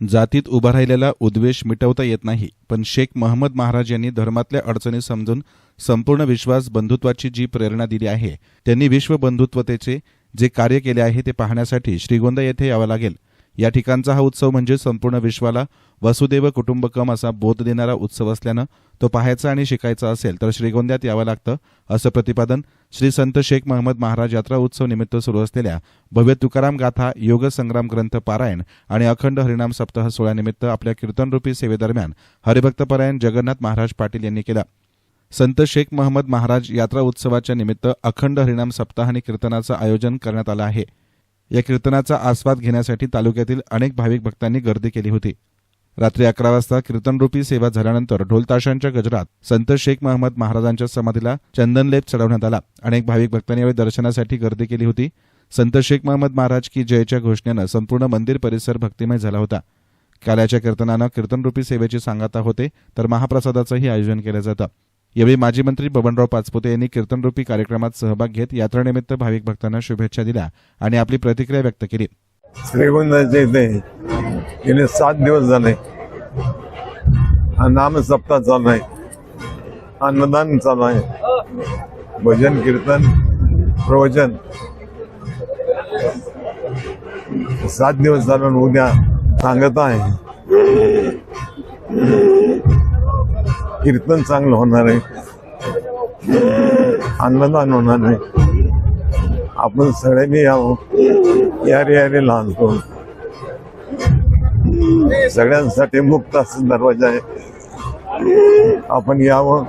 जातीत उभा राहिलेला उद्वेष मिटवता येत नाही. पण शेख महम्मद महाराज यांनी धर्मातल्या अडचणी समजून संपूर्ण विश्वास बंधुत्वाची जी प्रेरणा दिली आहे त्यांनी विश्व बंधुत्वतेचे जे कार्य केले आहे ते पाहण्यासाठी श्रीगोंदा येथे यावं लागेल. या ठिकाणचा हा उत्सव म्हणजे संपूर्ण विश्वाला वसुदेव कुटुंबकम असा बोध देणारा उत्सव असल्यानं तो पाहायचा आणि शिकायचा असेल तर श्रीगोंद्यात यावं लागतं असं प्रतिपादन श्री संत शेख महम्मद महाराज यात्रा उत्सव निमित्त सुरू असलेल्या भव्य तुकाराम गाथा योग संग्राम ग्रंथ पारायण आणि अखंड हरिनाम सप्ताह सोहळ्यानिमित्त आपल्या कीर्तनरूपी सेवेदरम्यान हरिभक्तपरायण जगन्नाथ महाराज पाटील यांनी केला. संत शेख महम्मद महाराज यात्रा उत्सवाच्या निमित्त अखंड हरिनाम सप्ताह आणि कीर्तनाचं आयोजन करण्यात आलं आहे. या कीर्तनाचा आस्वाद घेण्यासाठी तालुक्यातील अनेक भाविक भक्तांनी गर्दी केली होती. रात्री अकरा वाजता कीर्तनरूपी सेवा झाल्यानंतर ढोलताशांच्या गजरात संत शेख महम्मद महाराजांच्या समाधीला चंदनलेप चढवण्यात आला. अनेक भाविक भक्तांनी यावेळी दर्शनासाठी गर्दी केली होती. संत शेख महम्मद महाराज की जयच्या घोषणेनं संपूर्ण मंदिर परिसर भक्तिमय झाला होता. काल्याच्या कीर्तनानं कीर्तनरूपी सेवेची सांगता होते तर महाप्रसादाचंही आयोजन केलं जातं. यावेळी माजी मंत्री बबनराव पाचपुते यांनी कीर्तनरूपी कार्यक्रमात सहभाग घेत यात्रेनिमित्त भाविक भक्तांना शुभेच्छा दिल्या आणि आपली प्रतिक्रिया व्यक्त केली. श्रीगोंदाच्या इथे गेले सात दिवस झाले. हा नाम सप्ताह चालू आहे. अन्नदान चालू आहे. भजन कीर्तन प्रवचन. सात दिवस चालून उद्या सांगत आहे. कीर्तन चांगलं होणार आहे. अन्नदान होणार आहे. आपण सगळ्यांनी यावं. यारे यारे लहान करून सगळ्यांसाठी मुक्त असं दरवाजा आहे. आपण यावं.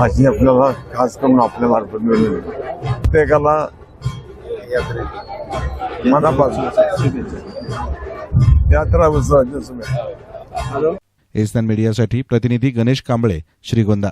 अशी आपल्याला खास करून आपल्या मार्फत मिळेल. प्रत्येकाला मनापासून. यात्रा उत्सवाच्या शुभेच्छा एस मीडियासाठी प्रतिनिधी गणेश कांबळे श्रीगोंदा.